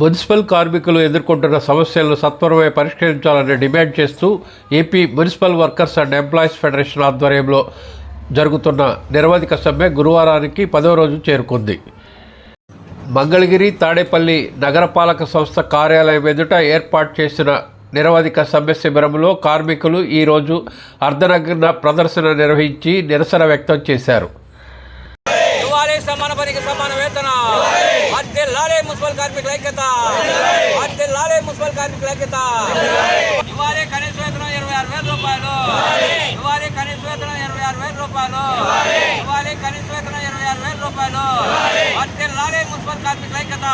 Municipal కార్మికులు ఎదుర్కొంటున్న సమస్యలను సత్వరమే పరిష్కరించాలని డిమాండ్ చేస్తూ AP municipal workers and employees federation ఆధ్వర్యంలో జరుగుతున్న నిరవధిక సమ్మె గురువారానికి పదో రోజు చేరుకుంది. మంగళగిరి తాడేపల్లి నగరపాలక సంస్థ కార్యాలయం ఎదుట ఏర్పాటు చేసిన నిరవధిక సమ్మె శిబిరంలో కార్మికులు ఈరోజు అర్ధనగ్న ప్రదర్శన నిర్వహించి నిరసన వ్యక్తం చేశారు. సమాన పనికి సమాన వేతన. అద్దె లాలే మున్సిపల్ కార్మికుల ఐక్యత. అద్దె లాలే మున్సిపల్ కార్మికుల ఐక్యత. ఇవాళ కనీస వేతనం ఇరవై ఆరు వేల రూపాయలు. ఇవాళ కనీస వేతనం ఇరవై ఆరు వేల రూపాయలు. ఇవాళ కనీస వేతనం ఇరవై ఆరు వేల రూపాయలు. అద్దె లాలే మున్సిపల్ కార్మికుల ఐక్యత.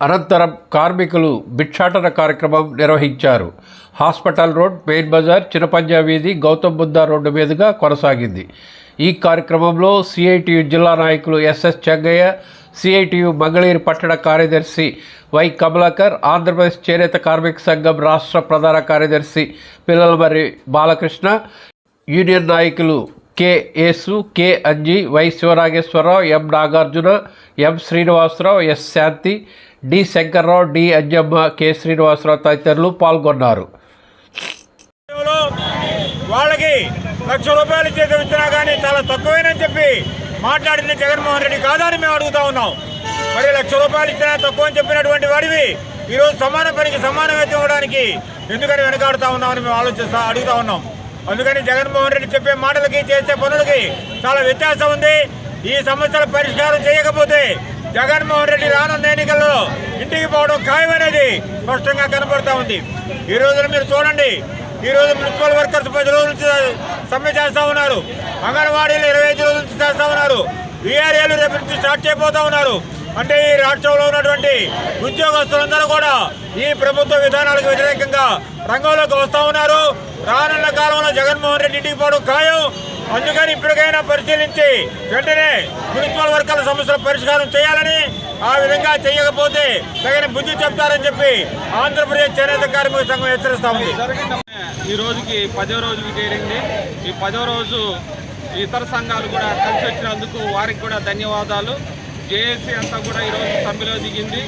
అనంతరం కార్మికులు భిక్షాటన కార్యక్రమం నిర్వహించారు. Hospital road main Bazar Chinapanja వీధి గౌతమ్ బుద్ధ రోడ్డు మీదుగా కొనసాగింది. ఈ కార్యక్రమంలో సిఐటియు జిల్లా నాయకులు ఎస్ఎస్ చెంగయ్య సిఐటియు మంగళగిరి పట్టణ కార్యదర్శి వై కమలాకర్ ఆంధ్రప్రదేశ్ చేనేత కార్మిక సంఘం రాష్ట్ర ప్రధాన కార్యదర్శి పిల్లలమర్రి బాలకృష్ణ యూనియన్ నాయకులు K Yesu K Anji Y Sivanageswararao M Nagarjuna M Srinivasarao S Shanti D Sankararao D Anjamma K Srinivasarao తదితరులు పాల్గొన్నారు. వాళ్ళకి లక్ష రూపాయలు చేసి ఇచ్చినా కానీ చాలా తక్కువేనని చెప్పి మాట్లాడింది జగన్మోహన్ రెడ్డి కాదని మేము అడుగుతా ఉన్నాం. మరి లక్ష రూపాయలు ఇచ్చినా తక్కువ అని చెప్పినటువంటి వాడివి ఈరోజు సమాన పనికి సమాన వేతం ఇవ్వడానికి ఎందుకని వెనకాడుతా ఉన్నామని మేము ఆలోచిస్తా అడుగుతా ఉన్నాం. అందుకని జగన్మోహన్ రెడ్డి చెప్పే మాటలకి చేసే పనులకి చాలా వ్యత్యాసం ఉంది. ఈ సమస్యల పరిష్కారం చేయకపోతే జగన్మోహన్ రెడ్డి రానున్న ఎన్నికల్లో ఇంటికి పోవడం ఖాయమనేది స్పష్టంగా కనబడతా ఉంది. ఈ రోజున మీరు చూడండి. ఈ రోజు మున్సిపల్ వర్కర్స్ పది రోజుల నుంచి సమ్మె చేస్తా ఉన్నారు. అంగన్వాడీలు ఇరవై ఐదు రోజుల నుంచి చేస్తా ఉన్నారు. వీఆర్ఏలు రేపు నుంచి స్టార్ట్ చేయబోతా ఉన్నారు. అంటే ఈ రాష్ట్రంలో ఉన్నటువంటి ఉద్యోగస్తులందరూ కూడా ఈ ప్రభుత్వ విధానాలకు వ్యతిరేకంగా రంగంలోకి వస్తూ ఉన్నారు. రానున్న కాలంలో జగన్మోహన్ రెడ్డి ఇంటికి పోవడం ఖాయం. అందుకని ఇప్పటికైనా పరిశీలించి వెంటనే మున్సిపల్ వర్గాల సమస్యల పరిష్కారం చేయాలని ఆ విధంగా చేయకపోతే తగిన బుద్ధి చెప్తారని చెప్పి ఆంధ్రప్రదేశ్ చేనేత కార్మిక సంఘం హెచ్చరిస్తా ఉంది. ఈ రోజుకి పదో రోజుకి చేరింది ఈ పదో రోజు ఇతర సంఘాలు కూడా కలిసి వచ్చినందుకు వారికి కూడా ధన్యవాదాలు. జేఏసీ అంతా కూడా ఈరోజు సమ్మెలో దిగింది.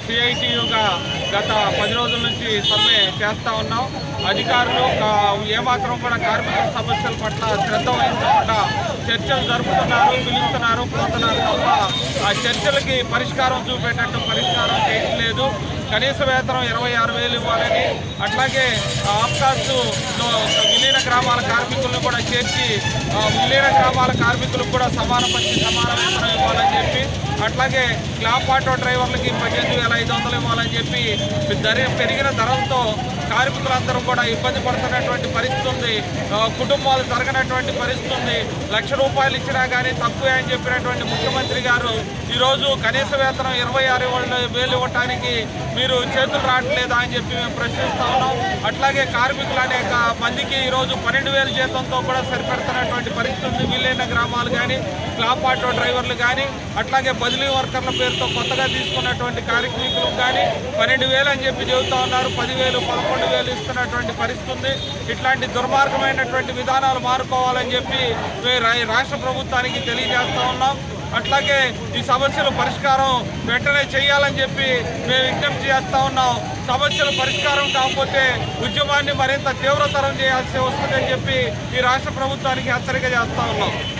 సిఐటియుగా గత పది రోజుల నుంచి సమ్మె చేస్తూ ఉన్నాం. అధికారులు ఏమాత్రం కూడా కార్మికుల సమస్యల పట్ల శ్రద్ధ వహించకుండా చర్చలు జరుపుతున్నారు పిలుస్తున్నారు పోతున్నారు తప్ప ఆ చర్చలకి పరిష్కారం చూపేటట్టు పరిష్కారం చేయట్లేదు కనీస వేతనం ఇరవై ఆరు వేలు ఇవ్వాలని అట్లాగే ఆప్కాస్లో విలీన గ్రామాల కార్మికులను కూడా చేర్చి విలీన గ్రామాల కార్మికులకు కూడా సమాన పచ్చి సమాన వేతనం ఇవ్వాలని చెప్పి అట్లాగే క్లాప్ ఆటో డ్రైవర్లకి పద్దెనిమిది వేల ఐదు వందలు ఇవ్వాలని చెప్పి ధర పెరిగిన ధరలతో కార్మికులందరూ కూడా ఇబ్బంది పడుతున్నటువంటి పరిస్థితి ఉంది. కుటుంబాలు జరగనటువంటి పరిస్థితి ఉంది. లక్ష రూపాయలు ఇచ్చినా కానీ తక్కువే అని చెప్పినటువంటి ముఖ్యమంత్రి గారు ఈరోజు కనీస వేతనం ఇరవై ఆరు వేలు ఇవ్వటానికి మీరు చేతులు రావట్లేదా అని చెప్పి మేము ప్రశ్నిస్తా ఉన్నాం. అట్లాగే కార్మికులు అనేక మందికి ఈరోజు పన్నెండు వేల జీతంతో కూడా సరిపెడుతున్నటువంటి పరిస్థితి ఉంది. వీలైన గ్రామాలు కానీ క్లాప్ ఆటో డ్రైవర్లు కానీ అట్లాగే బదిలీ వర్కర్ల పేరుతో కొత్తగా తీసుకున్నటువంటి కార్మికులు కానీ పన్నెండు వేలు అని చెప్పి చెబుతా ఉన్నారు. పదివేలు పదకొండు వేలు ఇస్తున్నటువంటి పరిస్థితి ఉంది. ఇట్లాంటి దుర్మార్గమైనటువంటి విధానాలు మారుకోవాలని చెప్పి మేము రా- రాష్ట్ర ప్రభుత్వానికి తెలియజేస్తా ఉన్నాం. అట్లాగే ఈ సమస్యల పరిష్కారం వెంటనే చేయాలని చెప్పి మేము విజ్ఞప్తి చేస్తా ఉన్నాం. సమస్యల పరిష్కారం కాకపోతే ఉద్యమాన్ని మరింత తీవ్రతరం చేయాల్సి వస్తుందని చెప్పి ఈ రాష్ట్ర ప్రభుత్వానికి హెచ్చరిక చేస్తా ఉన్నాం.